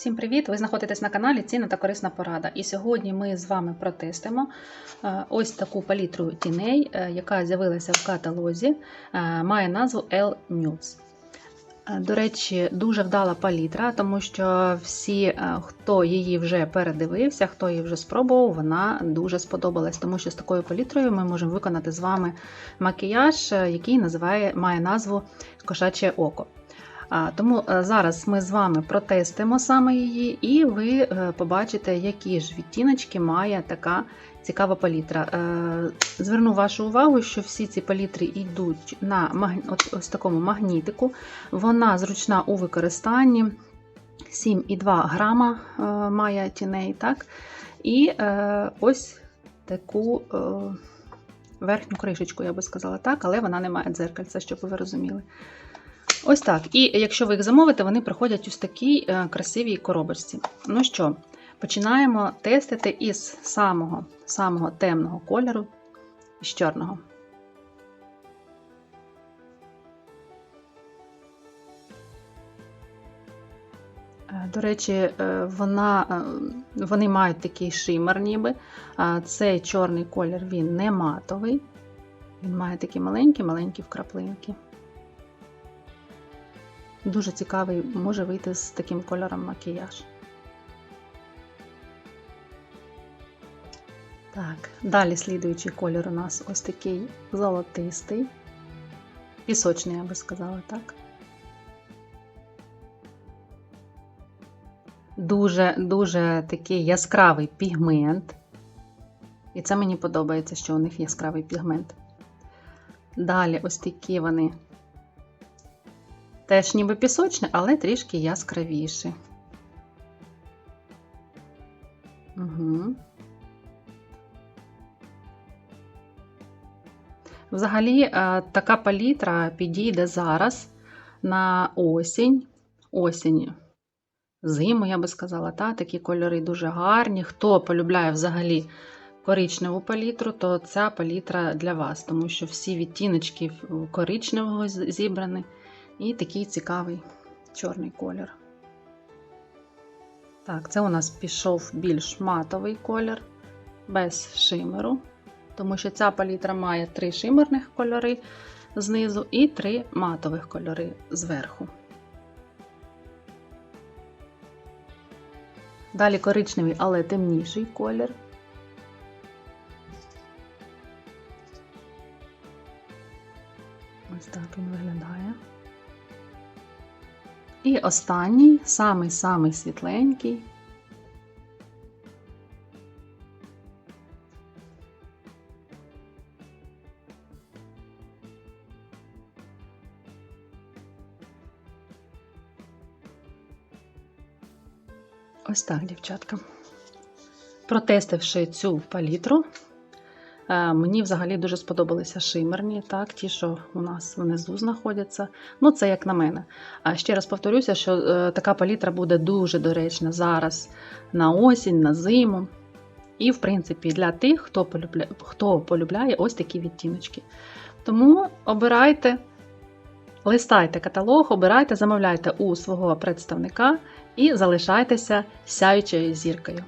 Всім привіт! Ви знаходитесь на каналі Цінна та корисна порада. І сьогодні ми з вами протестимо е, ось таку палітру тіней, е, яка з'явилася в каталозі, е, має назву L Nudes. До речі, дуже вдала палітра, тому що всі, хто її вже передивився, хто її вже спробував, вона дуже сподобалась, тому що з такою палітрою ми можемо виконати з вами макіяж, який називає, має назву Кошаче око. Тому е, зараз ми з вами протестимо саме її, і ви е, побачите, які ж відтіночки має така цікава палітра. Е, Зверну вашу увагу, що всі ці палітри йдуть на ось такому магнітику. Вона зручна у використанні. 7,2 грама має тіней, так? І е, ось таку е, верхню кришечку, я би сказала так, але вона не має дзеркальця, щоб ви розуміли. Ось так. І якщо ви їх замовите, вони приходять ось такій е, красивій коробочці. Ну що, починаємо тестити із самого, самого темного кольору, з чорного. Е, До речі, е, вона, вони мають такий шимер ніби. Цей чорний колір він не матовий. Він має такі маленькі-маленькі вкраплинки. Дуже цікавий може вийти з таким кольором макіяж. Так, далі слідуючий колір у нас ось такий золотистий, пісочний, я би сказала, так. Дуже-дуже такий яскравий пігмент. І це мені подобається, що у них яскравий пігмент. Далі ось такі вони Теж ніби пісочне, але трішки яскравіше. Угу. Взагалі, е, така палітра підійде зараз на осінь. Осінь, зиму, я би сказала, та, такі кольори дуже гарні. Хто полюбляє взагалі коричневу палітру, то ця палітра для вас, тому що всі відтіночки коричневого зібрані. І такий цікавий чорний колір. Так, це у нас пішов більш матовий колір, без шимеру, тому що ця палітра має три шимерних кольори знизу і три матових кольори зверху. Далі коричневий, але темніший колір. Ось так він виглядає. І останній, самий-самий світленький. Ось так, дівчатка. Протестивши цю палітру, Мені взагалі дуже сподобалися шимерні, так, ті, що у нас внизу знаходяться. Ну, це як на мене. А ще раз повторюся, що е, така палітра буде дуже доречна зараз на осінь, на зиму. І, в принципі, для тих, хто полюбляє, хто полюбляє ось такі відтіночки. Тому обирайте, листайте каталог, обирайте, замовляйте у свого представника і залишайтеся сяючою зіркою.